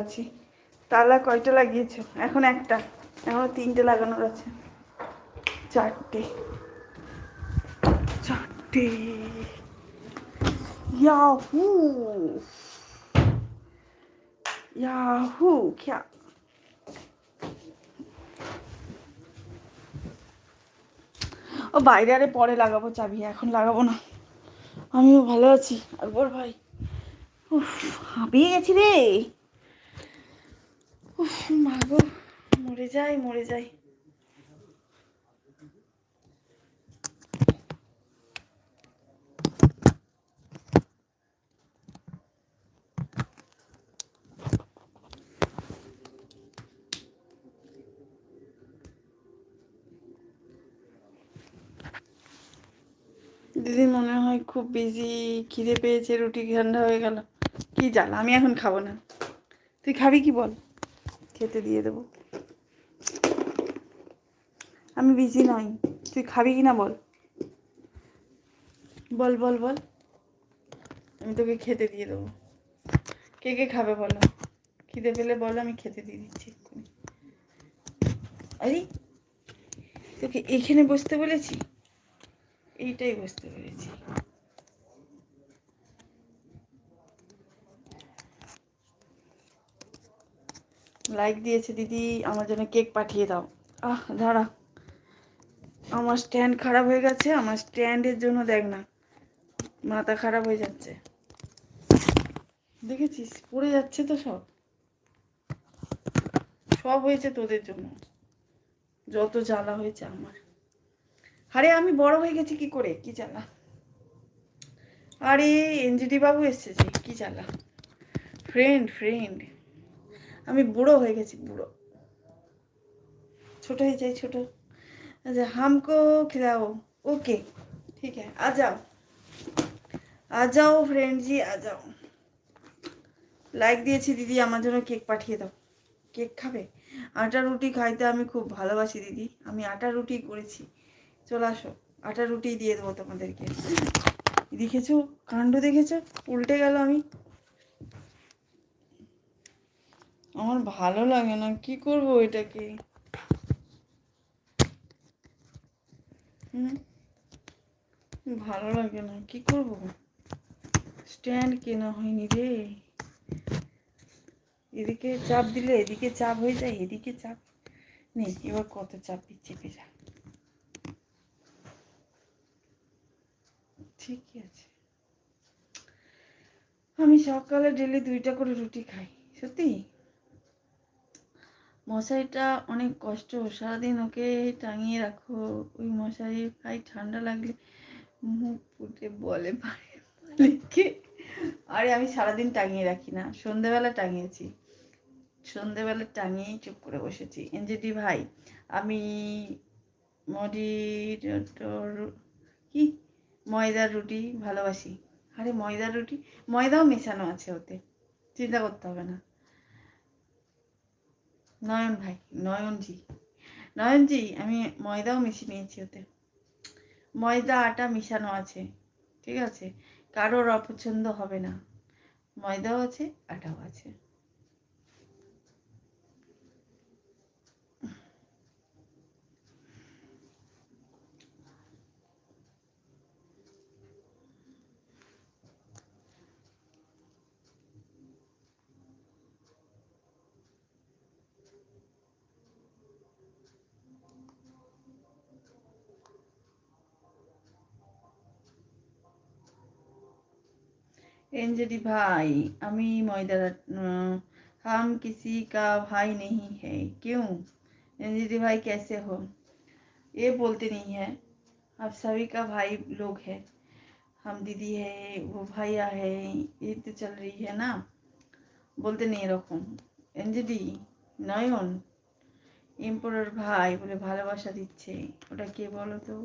আছি। তালা কয়টা লাগিয়েছো? এখন একটা। এখনও তিনটে লাগানোর আছে। চারটে। চারটে। ইয়াহু! ইয়াহু ও, বাইরে আরে পরে লাগাবো চাবি। এখন লাগাবো না। আমিও ভালো আছি। আকবর ভাই। উফ, হাঁপিয়ে গেছি রে। মাগো মরে যাই মরে যাই। দিদি মনে হয় খুব বিজি খিদে পেয়েছে, রুটি ঠান্ডা হয়ে গেল। কি জ্বালা আমি এখন খাব না। তুই খাবি কি বল? খেতে দিয়ে দেবো। আমি বিজি নই। তুই খাবি কি না বল। বল বল বল। আমি তোকে খেতে দিয়ে দেবো। কে কে খাবে বলো? খিদে পেলে বলো, আমি খেতে দিয়ে দিচ্ছি। আরে, তোকে এখানে বসতে বলেছি? এইটাই বসতে পেরেছি লাইক দিয়েছে, দিদি, আমার জন্য কেক পাঠিয়ে দাও। আহ, দাঁড়া। আমার স্ট্যান্ড খারাপ হয়ে গেছে, আমার স্ট্যান্ডের জন্য দেখ না। মাথা খারাপ হয়ে যাচ্ছে। দেখেছিস? পড়ে যাচ্ছে তো সব। সব হয়েছে তোদের জন্য। যত জ্বালা হয়েছে আমার। আরে, আমি বড় হয়ে গেছি কি করে? কি জ্বালা? আরে এনজিডি বাবু এসেছে কি জ্বালা? ফ্রেন্ড ফ্রেন্ড আমি বুড়ো হয়ে গেছি বুড়ো ছোট হয়ে যাই ছোট আচ্ছা হামকো खिलाओ ओके ठीक है आ जाओ आ जाओ फ्रेंड जी आ जाओ লাইক দিয়েছি দিদি আমার জন্য কেক পাঠিয়ে দাও কেক খাবে আটা রুটি খাইতে আমি খুব ভালোবাসি দিদি আমি আটা রুটি করেছি চলে আসো আটা রুটি দিয়ে দেবো তোমাদেরকে দেখেছো কাণ্ড দেখেছো উল্টে গেল আমি আমার ভালো লাগে না, কি করব এটাকে? হুম? ভালো লাগে না, কি করব? স্ট্যান্ড কেনা হয়নি রে। এদিকে চাপ দিলে এদিকে চাপ হয়ে যায়, এদিকে চাপ। নেই এবার কত চাপ চেপে যা। ঠিকই আছে। আমি সকালে ডেলি দুইটা করে রুটি খাই, সত্যি? মশারিটা অনেক কষ্ট। সারাদিন ওকে টাঙিয়ে রাখো। ওই মশারি গায়ে ঠান্ডা লাগলে মুখ ফুটে বলে মালিককে। আরে আমি সারাদিন টাঙিয়ে রাখি না, সন্ধেবেলা টাঙিয়েছি। সন্ধেবেলা টাঙিয়েই চুপ করে বসেছি। এনজেডি ভাই, আমি মডিরেটর কি? ময়দার রুটি ভালোবাসি। আরে ময়দার রুটি? ময়দাও মেশানো আছে ওতে। চিন্তা করতে হবে না। নয়ন ভাই নয়নজি নয়নজি আমি ময়দাও মিশিয়ে নিয়েছি ওতে। ময়দা, আটা মিশানো আছে, ঠিক আছে? কারোর অপছন্দ হবে না। ময়দাও আছে, আটাও আছে। एंजली भाई अमी मोइदर हम किसी का भाई नहीं है क्यों एंजली भाई कैसे हो ये बोलते नहीं है आप सभी का भाई लोग है हम दीदी है वो भैया है ये तो चल रही है ना বলতে নেই এরকম এঞ্জেলি নয়ন এম্পোরার ভাই বলে ভালোবাসা দিচ্ছে ওটা কে বলো তো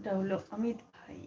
ওটা হলো অমিত ভাই।